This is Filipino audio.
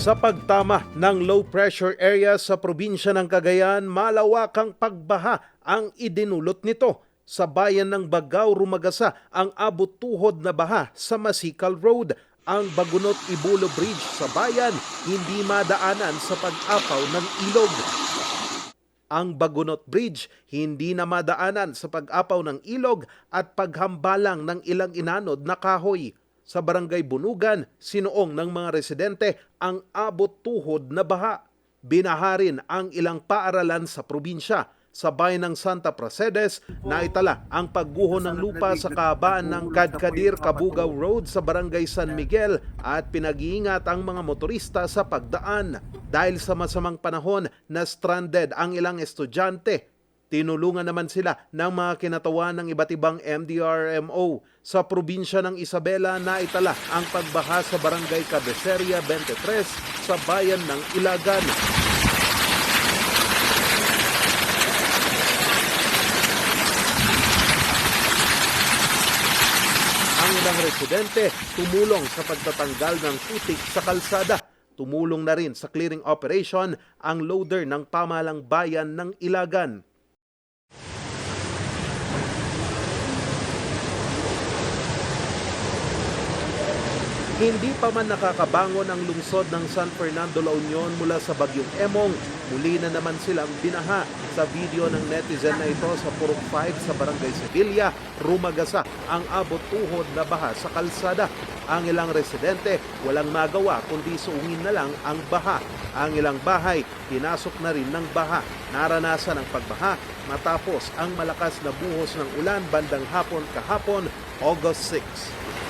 Sa pagtama ng low pressure area sa probinsya ng Cagayan, malawakang pagbaha ang idinulot nito. Sa bayan ng Bagao, Rumagasa ang abot tuhod na baha sa Masikal Road. Ang Bagunot Ibulo Bridge sa bayan hindi madaanan sa pag-apaw ng ilog. Ang Bagunot Bridge hindi na madaanan sa pag-apaw ng ilog at paghambalang ng ilang inanod na kahoy. Sa barangay Bunugan, sinuong ng mga residente ang abot tuhod na baha. Binaharin ang ilang paaralan sa probinsya. Sa bayan ng Santa Prasedes, naitala ang pagguho ng lupa sa kahabaan ng Kadkadir Kabugao Road sa barangay San Miguel at pinag-iingat ang mga motorista sa pagdaan. Dahil sa masamang panahon na stranded ang ilang estudyante, Tinulungan naman sila ng mga kinatawan ng iba't ibang MDRMO. Sa probinsya ng Isabela, naitala ang pagbaha sa barangay Cabeceria 23 sa bayan ng Ilagan. Ang ilang residente tumulong sa pagtatanggal ng putik sa kalsada. Tumulong na rin sa clearing operation ang loader ng pamalang bayan ng Ilagan. Hindi pa man nakakabangon ang lungsod ng San Fernando La Union mula sa bagyong Emong, muli na naman silang binaha sa video ng netizen na ito sa Purok 5 sa Barangay Sevilla, Rumagasa ang abot tuhod na baha sa kalsada. Ang ilang residente walang magawa kundi suungin na lang ang baha. Ang ilang bahay pinasok na rin ng baha. Naranasan ang pagbaha matapos ang malakas na buhos ng ulan bandang hapon kahapon, August 6.